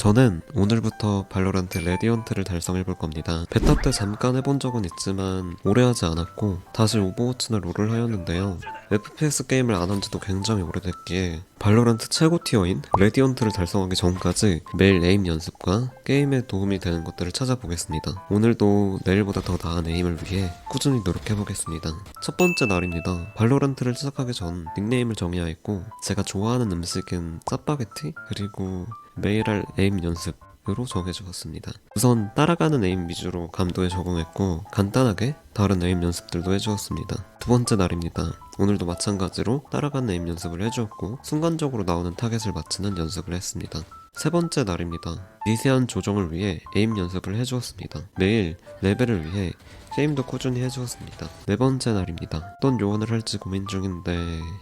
저는 오늘부터 발로란트 레디언트를 달성해볼 겁니다. 베타 때 잠깐 해본 적은 있지만 오래 하지 않았고 다시 오버워치나 롤을 하였는데요. FPS 게임을 안 한 지도 굉장히 오래됐기에 발로란트 최고 티어인 레디언트를 달성하기 전까지 매일 에임 연습과 게임에 도움이 되는 것들을 찾아보겠습니다. 오늘도 내일보다 더 나은 에임을 위해 꾸준히 노력해보겠습니다. 첫 번째 날입니다. 발로란트를 시작하기 전 닉네임을 했고 제가 좋아하는 음식은 짜파게티 그리고 매일 할 에임 연습 으로 정해주었습니다. 우선 따라가는 에임 위주로 감도에 적응했고 간단하게 다른 에임 연습들도 해주었습니다. 두 번째 날입니다. 오늘도 마찬가지로 따라가는 에임 연습을 해주었고 순간적으로 나오는 타겟을 맞추는 연습을 했습니다. 세 번째 날입니다. 미세한 조정을 위해 에임 연습을 해주었습니다. 매일 레벨을 위해 게임도 꾸준히 해주었습니다. 네 번째 날입니다. 어떤 요원을 할지 고민 중인데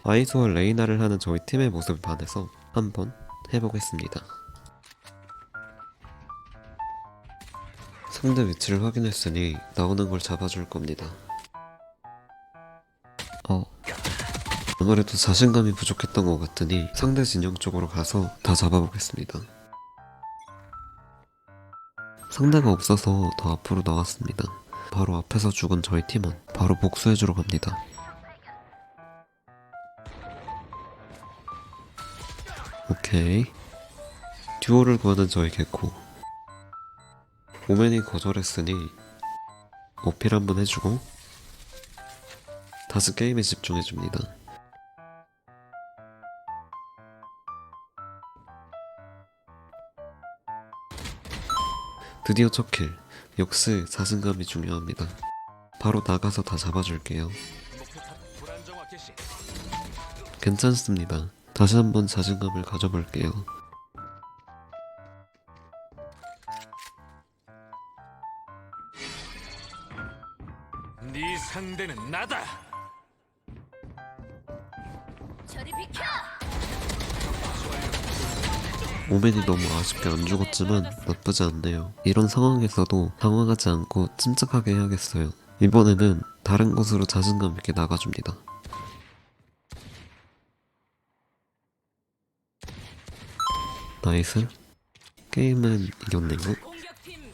아이소와 레이나를 하는 저희 팀의 모습에 반해서 한번 해보겠습니다. 상대 위치를 확인했으니 나오는 걸 잡아줄 겁니다. 어. 아무래도 자신감이 부족했던 것 같으니 상대 진영 쪽으로 가서 다 잡아보겠습니다. 상대가 없어서 더 앞으로 나왔습니다. 바로 앞에서 죽은 저희 팀원 바로 복수해주러 갑니다. 오케이. 듀오를 구하는 저희 개코. 오맨이 거절했으니 어필 한번 해주고 다시 게임에 집중해줍니다. 드디어 첫 킬. 역시 자신감이 중요합니다. 바로 나가서 다 잡아줄게요. 괜찮습니다. 다시 한번 자신감을 가져볼게요. 네 상대는 나다. 저리 비켜! 오맨이 너무 아쉽게 안 죽었지만 나쁘지 않네요. 이런 상황에서도 당황하지 않고 침착하게 해야겠어요. 이번에는 다른 곳으로 자신감 있게 나가줍니다. 나이스. 게임은 이겼네요. 공격팀